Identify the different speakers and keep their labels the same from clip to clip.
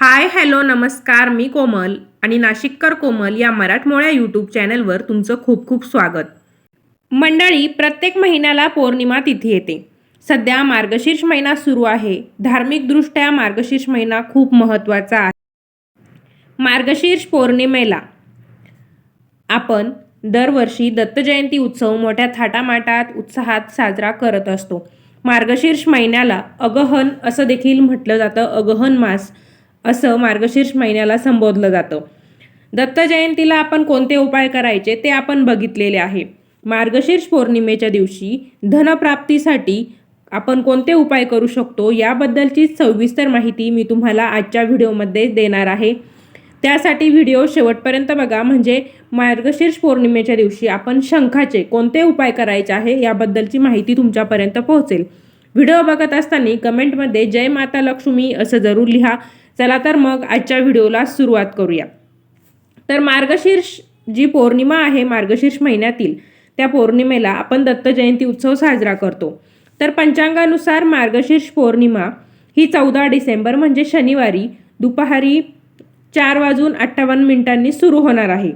Speaker 1: Hi hello नमस्कार मी कोमल आणि नाशिककर कोमल या मराठमोळ्या यूट्यूब चॅनलवर तुमचं खूप खूप स्वागत. मंडळी प्रत्येक महिन्याला पौर्णिमा तिथी येते. सध्या मार्गशीर्ष महिना सुरू आहे. धार्मिकदृष्ट्या मार्गशीर्ष महिना खूप महत्त्वाचा आहे. मार्गशीर्ष पौर्णिमेला आपण दरवर्षी दत्तजयंती उत्सव मोठ्या थाटामाटात उत्साहात साजरा करत असतो. मार्गशीर्ष महिन्याला अगहन असं देखील म्हटलं जातं. अगहन मास असं मार्गशीर्ष महिन्याला संबोधलं जातं. दत्त जयंतीला आपण कोणते उपाय करायचे ते आपण बघितलेले आहे. मार्गशीर्ष पौर्णिमेच्या दिवशी धनप्राप्तीसाठी आपण कोणते उपाय करू शकतो याबद्दलची सविस्तर माहिती मी तुम्हाला आजच्या व्हिडिओमध्ये देणार आहे. त्यासाठी व्हिडिओ शेवटपर्यंत बघा म्हणजे मार्गशीर्ष पौर्णिमेच्या दिवशी आपण शंखाचे कोणते उपाय करायचे आहे याबद्दलची माहिती तुमच्यापर्यंत पोहोचेल. व्हिडिओ बघत असताना कमेंटमध्ये जय माता लक्ष्मी असं जरूर लिहा. चला तर मग आजच्या व्हिडिओला सुरुवात करूया. तर मार्गशीर्ष जी पौर्णिमा आहे मार्गशीर्ष महिन्यातील त्या पौर्णिमेला आपण दत्त जयंती उत्सव साजरा करतो. तर पंचांगानुसार मार्गशीर्ष पौर्णिमा ही चौदा डिसेंबर म्हणजे शनिवारी दुपारी चार वाजून अठ्ठावन्न मिनिटांनी सुरू होणार आहे.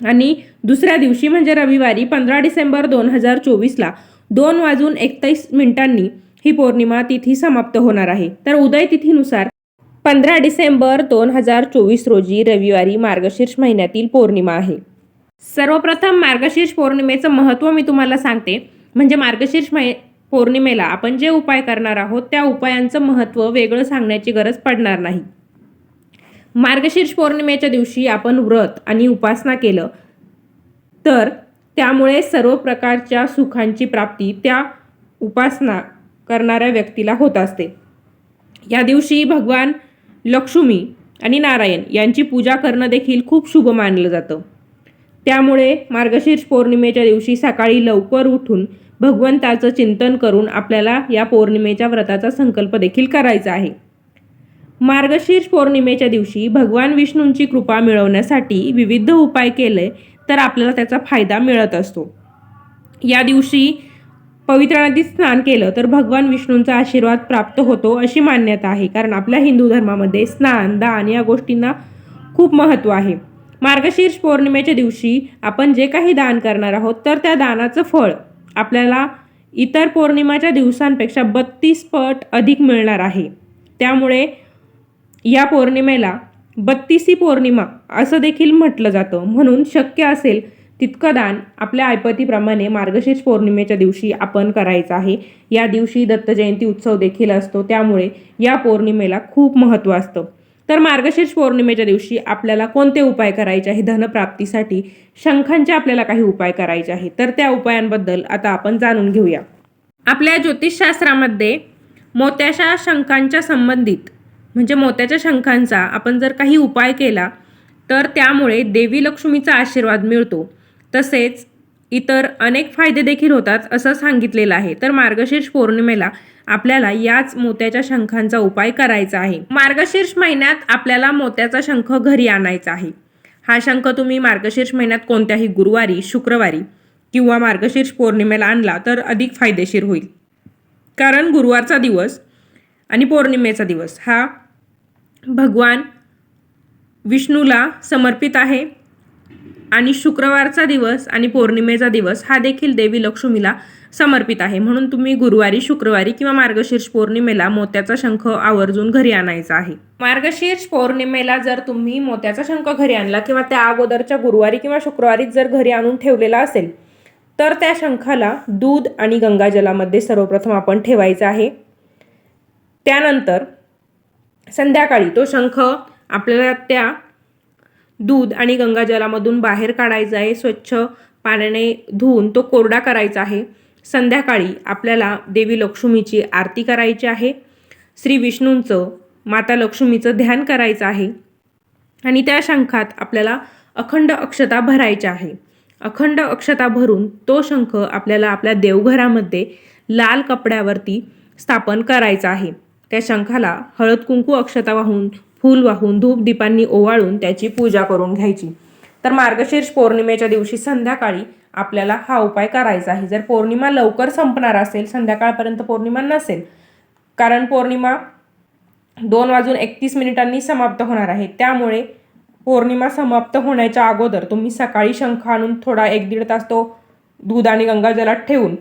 Speaker 1: आणि दुसऱ्या दिवशी म्हणजे रविवारी पंधरा डिसेंबर दोन हजार चोवीसला दोन वाजून एकतीस मिनिटांनी ही पौर्णिमा तिथी समाप्त होणार आहे. तर उदय तिथीनुसार पंधरा डिसेंबर दोन हजार चोवीस रोजी रविवारी मार्गशीर्ष महिन्यातील पौर्णिमा आहे. सर्वप्रथम मार्गशीर्ष पौर्णिमेचं महत्त्व मी तुम्हाला सांगते. म्हणजे मार्गशीर्ष मै पौर्णिमेला आपण जे उपाय करणार आहोत त्या उपायांचं महत्त्व वेगळं सांगण्याची गरज पडणार नाही. मार्गशीर्ष पौर्णिमेच्या दिवशी आपण व्रत आणि उपासना केलं. तर त्यामुळे सर्व प्रकारच्या सुखांची प्राप्ती त्या उपासना करणाऱ्या व्यक्तीला होत असते. या दिवशी भगवान लक्ष्मी आणि नारायण यांची पूजा करणं देखील खूप शुभ मानलं जातं. त्यामुळे मार्गशीर्ष पौर्णिमेच्या दिवशी सकाळी लवकर उठून भगवंताचं चिंतन करून आपल्याला या पौर्णिमेच्या व्रताचा संकल्प देखील करायचा आहे. मार्गशीर्ष पौर्णिमेच्या दिवशी भगवान विष्णूंची कृपा मिळवण्यासाठी विविध उपाय केले तर आपल्याला त्याचा फायदा मिळत असतो. या दिवशी पवित्र नदीत स्नान केलं तर भगवान विष्णूंचा आशीर्वाद प्राप्त होतो अशी मान्यता आहे. कारण आपल्या हिंदू धर्मामध्ये स्नान दान या गोष्टींना खूप महत्त्व आहे. मार्गशीर्ष पौर्णिमेच्या दिवशी आपण जे काही दान करणार आहोत तर त्या दानाचं फळ आपल्याला इतर पौर्णिमाच्या दिवसांपेक्षा बत्तीस पट अधिक मिळणार आहे. त्यामुळे या पौर्णिमेला बत्तीसी पौर्णिमा असं देखील म्हटलं जातं. म्हणून शक्य असेल तितकं दान आपल्या ऐपतीप्रमाणे मार्गशीर्ष पौर्णिमेच्या दिवशी आपण करायचं आहे. या दिवशी दत्त जयंती उत्सव देखील असतो. त्यामुळे या पौर्णिमेला खूप महत्त्व असतं. तर मार्गशीर्ष पौर्णिमेच्या दिवशी आपल्याला कोणते उपाय करायचे आहे? धनप्राप्तीसाठी शंखांचे आपल्याला काही उपाय करायचे आहे. तर त्या उपायांबद्दल आता आपण जाणून घेऊया. आपल्या ज्योतिषशास्त्रामध्ये मोत्याच्या शंखांच्या संबंधित म्हणजे मोत्याच्या शंखांचा आपण जर काही उपाय केला तर त्यामुळे देवी लक्ष्मीचा आशीर्वाद मिळतो. तसेच इतर अनेक फायदे देखील होतात असं सांगितलेलं आहे. तर मार्गशीर्ष पौर्णिमेला आपल्याला याच मोत्याच्या शंखांचा उपाय करायचा आहे. मार्गशीर्ष महिन्यात आपल्याला मोत्याचा शंख घरी आणायचा आहे. हा शंख तुम्ही मार्गशीर्ष महिन्यात कोणत्याही गुरुवारी शुक्रवारी किंवा मार्गशीर्ष पौर्णिमेला आणला तर अधिक फायदेशीर होईल. कारण गुरुवारचा दिवस आणि पौर्णिमेचा दिवस हा भगवान विष्णूला समर्पित आहे. आणि शुक्रवारचा दिवस आणि पौर्णिमेचा दिवस हा देखील देवी लक्ष्मीला समर्पित आहे. म्हणून तुम्ही गुरुवारी शुक्रवारी किंवा मार्गशीर्ष पौर्णिमेला मोत्याचा शंख आवर्जून घरी आणायचा आहे. मार्गशीर्ष पौर्णिमेला जर तुम्ही मोत्याचा शंख घरी आणला किंवा त्या अगोदरच्या गुरुवारी किंवा शुक्रवारी जर घरी आणून ठेवलेला असेल तर त्या शंखाला दूध आणि गंगाजलामध्ये सर्वप्रथम आपण ठेवायचा आहे. त्यानंतर संध्याकाळी तो शंख आपल्याला त्या दूध आणि गंगाजलामधून बाहेर काढायचं आहे स्वच्छ पाण्याने धुवून तो कोरडा करायचा आहे. संध्याकाळी आपल्याला देवी लक्ष्मीची आरती करायची आहे. श्री विष्णूंचं माता लक्ष्मीचं ध्यान करायचं आहे. आणि त्या शंखात आपल्याला अखंड अक्षता भरायच्या आहे. अखंड अक्षता भरून तो शंख आपल्याला आपल्या देवघरामध्ये लाल कपड्यावरती स्थापन करायचा आहे. त्या शंखाला हळद कुंकू अक्षता वाहून फूल वाहून धूप दीपांनी ओवाळून त्याची पूजा करून घ्यायची. तर मार्गशीर्ष पौर्णिमेच्या दिवशी संध्याकाळी आपल्याला हा उपाय करायचा आहे. जर पौर्णिमा लवकर संपणार असेल संध्याकाळपर्यंत पौर्णिमा नसेल कारण पौर्णिमा दोन वाजून एकतीस मिनिटांनी समाप्त होणार आहे. त्यामुळे पौर्णिमा समाप्त होण्याच्या अगोदर तुम्ही सकाळी शंख आणून थोडा एक दीड तास तो दूध आणि गंगाजलात ठेवून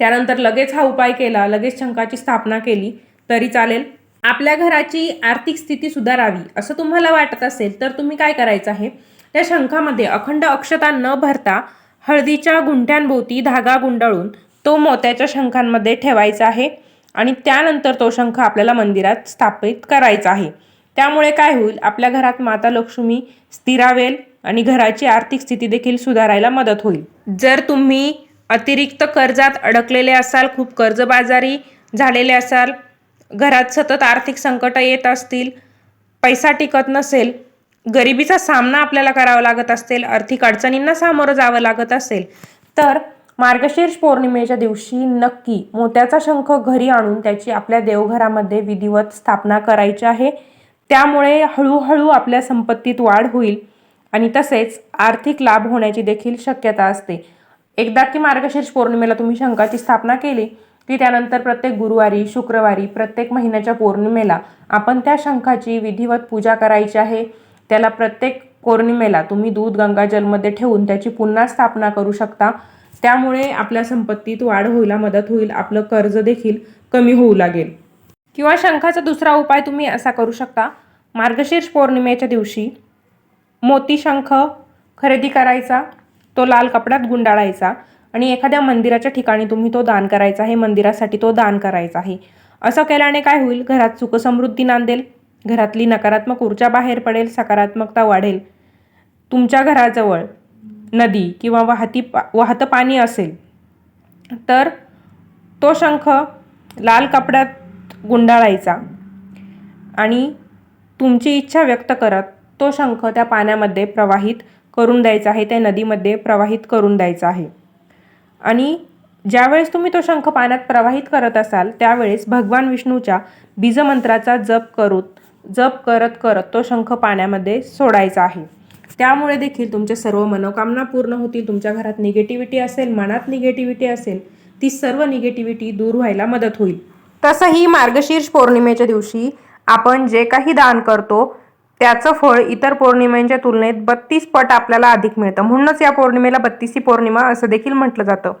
Speaker 1: त्यानंतर लगेच हा उपाय केला लगेच शंखाची स्थापना केली तरी चालेल. आपल्या घराची आर्थिक स्थिती सुधारावी असं तुम्हाला वाटत असेल तर तुम्ही काय करायचं आहे? त्या शंखामध्ये अखंड अक्षता न भरता हळदीच्या गुंठ्यांभोवती धागा गुंडाळून तो मोत्याच्या शंखांमध्ये ठेवायचा आहे आणि त्यानंतर तो शंख आपल्याला मंदिरात स्थापित करायचा आहे. त्यामुळे काय होईल? आपल्या घरात माता लक्ष्मी स्थिरावेल आणि घराची आर्थिक स्थिती देखील सुधारायला मदत होईल. जर तुम्ही अतिरिक्त कर्जात अडकलेले असाल खूप कर्जबाजारी झालेले असाल घरात सतत आर्थिक संकट येत असतील पैसा टिकत नसेल गरिबीचा सामना आपल्याला करावा लागत असेल आर्थिक अडचणींना सामोरं जावं लागत असेल तर मार्गशीर्ष पौर्णिमेच्या दिवशी नक्की मोत्याचा शंख घरी आणून त्याची आपल्या देवघरामध्ये विधिवत स्थापना करायची आहे. त्यामुळे हळूहळू आपल्या संपत्तीत वाढ होईल आणि तसेच आर्थिक लाभ होण्याची देखील शक्यता असते. एकदा की मार्गशीर्ष पौर्णिमेला तुम्ही शंखाची स्थापना केली की त्यानंतर प्रत्येक गुरुवारी शुक्रवारी प्रत्येक महिन्याच्या पौर्णिमेला आपण त्या शंखाची विधिवत पूजा करायची आहे. त्याला प्रत्येक पौर्णिमेला तुम्ही दूध गंगाजलमध्ये ठेवून त्याची पुन्हा स्थापना करू शकता. त्यामुळे आपल्या संपत्तीत वाढ होईला मदत होईल आपलं कर्ज देखील कमी होऊ लागेल. किंवा शंखाचा दुसरा उपाय तुम्ही असा करू शकता. मार्गशीर्ष पौर्णिमेच्या दिवशी मोती शंख खरेदी करायचा तो लाल कपड्यात गुंडाळायचा. आणि एखाद्या मंदिराच्या ठिकाणी तुम्ही तो दान करायचा आहे मंदिरासाठी तो दान करायचा आहे. असं केल्याने काय होईल? घरात सुखसमृद्धी नांदेल घरातली नकारात्मक ऊर्जा बाहेर पडेल सकारात्मकता वाढेल. तुमच्या घराजवळ नदी किंवा वाहती पा वाहतं पाणी असेल तर तो शंख लाल कपड्यात गुंडाळायचा आणि तुमची इच्छा व्यक्त करत तो शंख त्या पाण्यामध्ये प्रवाहित करून द्यायचा आहे त्या नदीमध्ये प्रवाहित करून द्यायचा आहे. आणि ज्यावेळेस तुम्ही तो शंख पाण्यात प्रवाहित करत असाल त्यावेळेस भगवान विष्णूच्या बीजमंत्राचा जप करूत जप करत करत तो शंख पाण्यामध्ये सोडायचा आहे. त्यामुळे देखील तुमच्या सर्व मनोकामना पूर्ण होतील तुमच्या घरात निगेटिव्हिटी असेल मनात निगेटिव्हिटी असेल ती सर्व निगेटिव्हिटी दूर व्हायला मदत होईल. तसंही मार्गशीर्ष पौर्णिमेच्या दिवशी आपण जे काही दान करतो त्याचं फळ इतर पौर्णिमांच्या तुलनेत बत्तीस पट आपल्याला अधिक मिळतं. म्हणूनच या पौर्णिमेला बत्तीसी पौर्णिमा असं देखील म्हटलं जातं.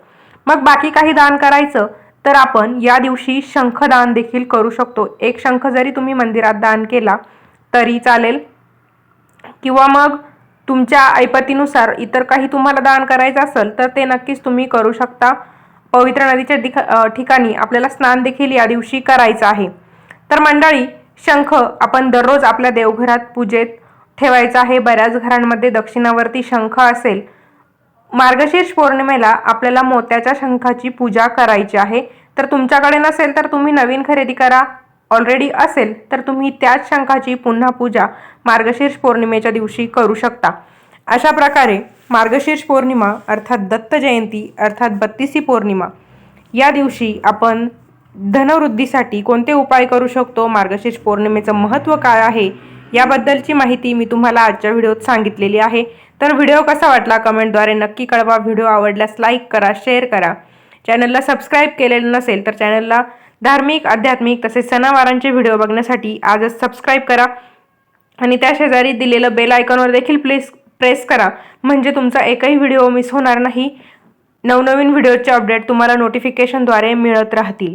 Speaker 1: मग बाकी काही दान करायचं तर आपण या दिवशी शंखदान देखील करू शकतो. एक शंख जरी तुम्ही मंदिरात दान केला तरी चालेल. किंवा मग तुमच्या ऐपतीनुसार इतर काही तुम्हाला दान करायचं असेल तर ते नक्कीच तुम्ही करू शकता. पवित्र नदीच्या दिख ठिकाणी आपल्याला स्नान देखील या दिवशी करायचं आहे. तर मंडळी शंख आपण दररोज आपल्या देवघरात पूजेत ठेवायचा आहे. बऱ्याच घरांमध्ये दक्षिणावरती शंख असेल. मार्गशीर्ष पौर्णिमेला आपल्याला मोत्याच्या शंखाची पूजा करायची आहे. तर तुमच्याकडे नसेल तर तुम्ही नवीन खरेदी करा. ऑलरेडी असेल तर तुम्ही त्याच शंखाची पुन्हा पूजा मार्गशीर्ष पौर्णिमेच्या दिवशी करू शकता. अशा प्रकारे मार्गशीर्ष पौर्णिमा अर्थात दत्त जयंती अर्थात बत्तीसी पौर्णिमा या दिवशी आपण धनवृद्धीसाठी कोणते उपाय करू शकतो? मार्गशीर्ष पौर्णिमेचं महत्त्व काय आहे? याबद्दलची माहिती मी तुम्हाला आजच्या व्हिडिओत सांगितलेली आहे. तर व्हिडिओ कसा वाटला कमेंटद्वारे नक्की कळवा. व्हिडिओ आवडल्यास लाईक करा शेअर करा. चॅनलला सबस्क्राईब केलेलं नसेल तर चॅनलला धार्मिक आध्यात्मिक तसेच सणावारांचे व्हिडिओ बघण्यासाठी आजच सबस्क्राईब करा. आणि त्या शेजारी दिलेलं बेल आयकॉनवर देखील प्लेस प्रेस करा. म्हणजे तुमचा एकही व्हिडिओ मिस होणार नाही. नवनवीन व्हिडिओचे अपडेट तुम्हाला नोटिफिकेशनद्वारे मिळत राहतील.